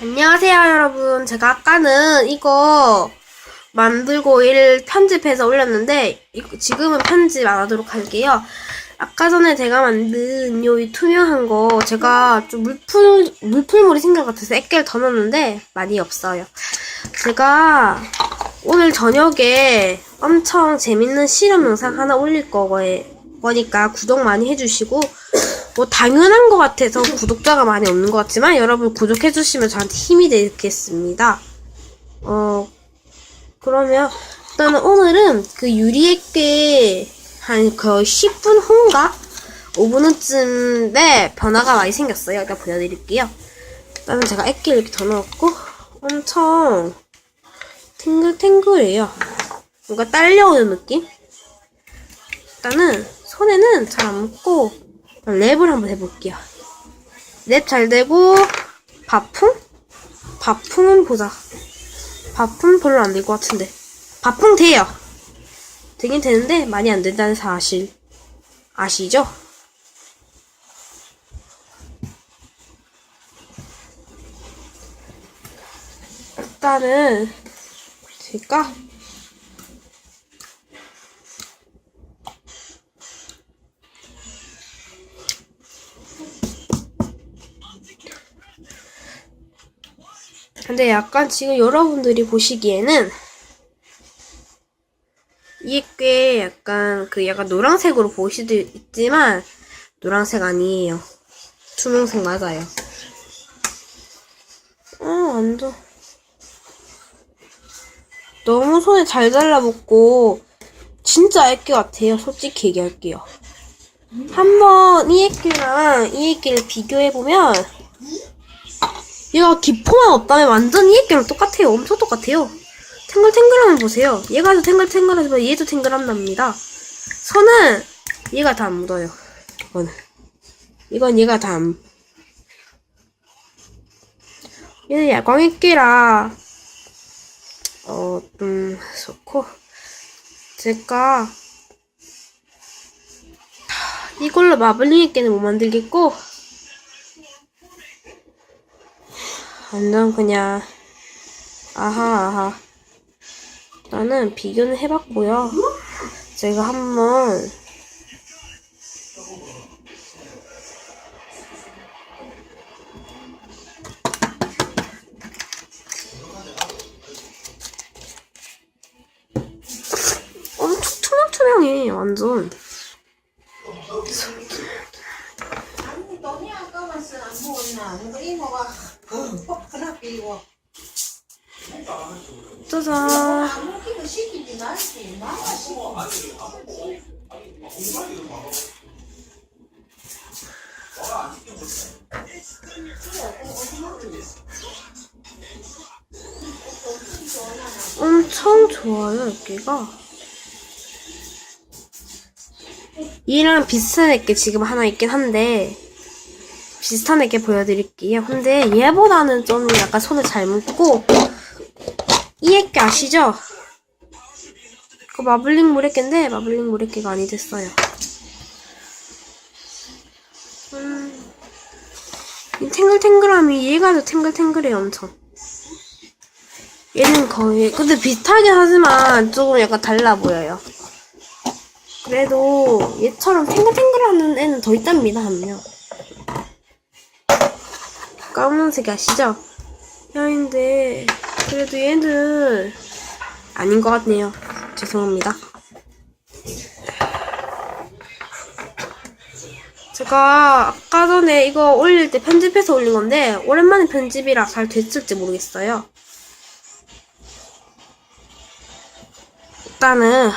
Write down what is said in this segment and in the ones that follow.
안녕하세요, 여러분. 제가 아까는 이거 만들고 일 편집해서 올렸는데, 이- 지금은 편집 안 하도록 할게요. 아까 전에 제가 만든 요이 투명한 거, 제가 좀 물풀, 물풀물이 생긴 것 같아서 액계를 더 넣었는데, 많이 없어요. 제가 오늘 저녁에 엄청 재밌는 실험 영상 하나 올릴 거니까 구독 많이 해주시고, 뭐 당연한 것 같아서 구독자가 많이 없는 것 같지만 여러분 구독해주시면 저한테 힘이 되겠습니다. 어 그러면 일단은 오늘은 그 유리액계 한 거의 10분 후인가 5분 후쯤에 변화가 많이 생겼어요. 일단 보여드릴게요. 일단은 제가 액기를 이렇게 더 넣었고 엄청 탱글탱글해요. 뭔가 딸려오는 느낌? 일단은 손에는 잘 안 묻고 랩을 한번 해볼게요. 랩 잘 되고 바풍? 바풍은 보자. 바풍 별로 안 될 것 같은데. 바풍 돼요. 되긴 되는데 많이 안 된다는 사실 아시죠? 일단은 제가 근데 약간 지금 여러분들이 보시기에는 이게 꽤 약간 그 약간 노란색으로 보일 수도 있지만 노란색 아니에요. 투명색 맞아요. 어, 완전. 너무 손에 잘 달라붙고 진짜 액기 같아요. 솔직히 얘기할게요. 한번 이 액기랑 이 액기를 비교해보면 얘가 기포만 없다면 완전 이 액기랑 똑같아요. 엄청 똑같아요. 탱글탱글하면 보세요. 얘가 더 탱글탱글하지만 얘도 탱글한답니다. 손은 얘가 다 안 묻어요. 이거는. 이건 얘가 다 안. 얘는 야광액기라 어, 좀 좋고 제가 하, 이걸로 마블링 액기는 못 만들겠고 완전 그냥 아하 아하. 나는 비교는 해봤고요. 제가 한번 엄청 투명투명해 완전 아니 돈이 이거 이모가 퍽 짜잔. 시키지 말지. 엄청 좋아요, 액기가. 얘랑 비슷한 액기 지금 하나 있긴 한데, 비슷한 액기 보여드릴게요. 근데 얘보다는 좀 약간 손을 잘 묶고, 이 액기 아시죠? 그 마블링 물액기인데, 마블링 물액기가 아니 됐어요. 음, 이 탱글탱글함이 얘가 더 탱글탱글해요, 엄청. 얘는 거의 근데 비슷하긴 하지만 조금 약간 달라 보여요. 그래도 얘처럼 탱글탱글하는 애는 더 있답니다 한 명. 까만색 아시죠? 야인데 그래도 얘는 아닌 것 같네요. 죄송합니다. 제가 아까 전에 이거 올릴 때 편집해서 올린 건데 오랜만에 편집이라 잘 됐을지 모르겠어요. 일단은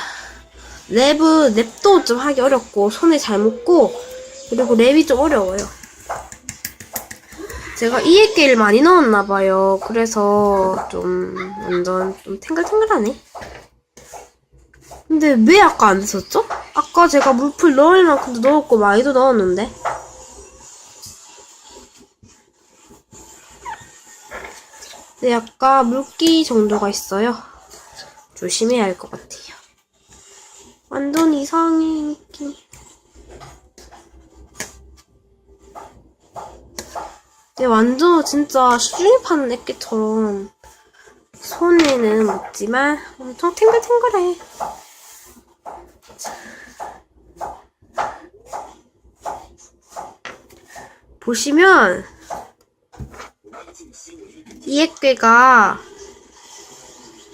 랩은 랩도 좀 하기 어렵고 손에 잘 묶고 그리고 랩이 좀 어려워요. 제가 이 액기를 많이 넣었나 봐요. 그래서 좀 완전 좀 탱글탱글하네. 근데 왜 아까 안 됐었죠? 아까 제가 물풀 넣을 만큼도 넣었고 많이도 넣었는데. 근데 약간 물기 정도가 있어요. 조심해야 할 것 같아요. 완전 이상해, 느낌. 근데 완전 진짜 시중에 파는 액기처럼 손에는 묻지만 엄청 탱글탱글해. 보시면 이 액괴가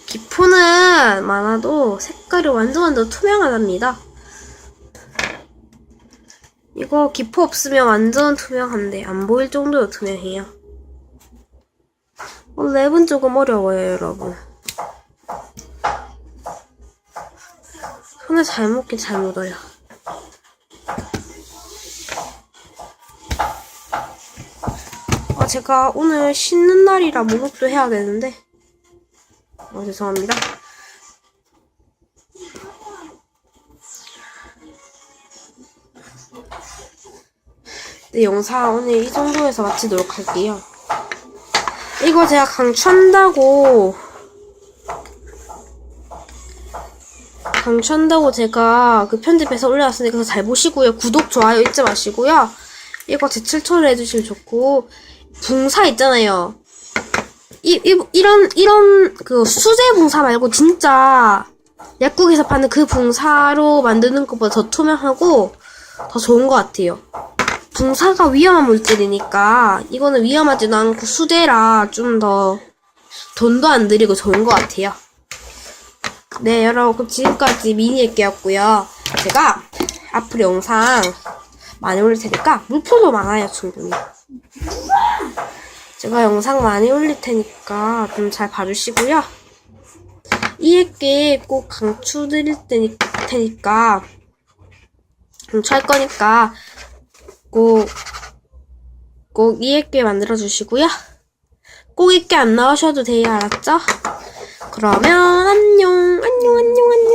기포는 많아도 색깔이 완전 완전 투명하답니다. 이거 기포 없으면 완전 투명한데 안 보일 정도로 투명해요. 어, 랩은 조금 어려워요, 여러분. 손을 잘 묻긴 잘 묻어요. 아, 제가 오늘 쉬는 날이라 목욕도 해야 되는데. 어, 죄송합니다. 네, 영상 오늘 이 정도에서 마치도록 할게요. 이거 제가 강추한다고 강추한다고 제가 그 편집해서 올려놨으니까 그거 잘 보시고요. 구독, 좋아요 잊지 마시고요. 이거 제출처를 해주시면 좋고 붕사 있잖아요. 이, 이, 이런, 이런, 그, 수제 붕사 말고, 진짜, 약국에서 파는 그 붕사로 만드는 것보다 더 투명하고, 더 좋은 것 같아요. 붕사가 위험한 물질이니까, 이거는 위험하지도 않고, 수제라 좀 더, 돈도 안 들이고 좋은 것 같아요. 네, 여러분, 지금까지 미니 액기였고요 제가, 앞으로 영상 많이 올릴 테니까, 물품도 많아요, 충분히. 제가 영상 많이 올릴 테니까 좀 잘 봐주시고요. 이에게 꼭 강추 드릴 테니, 테니까 강추할 거니까 꼭 꼭 이에게 만들어 주시고요. 꼭 이게 안 나오셔도 돼요, 알았죠? 그러면 안녕, 안녕.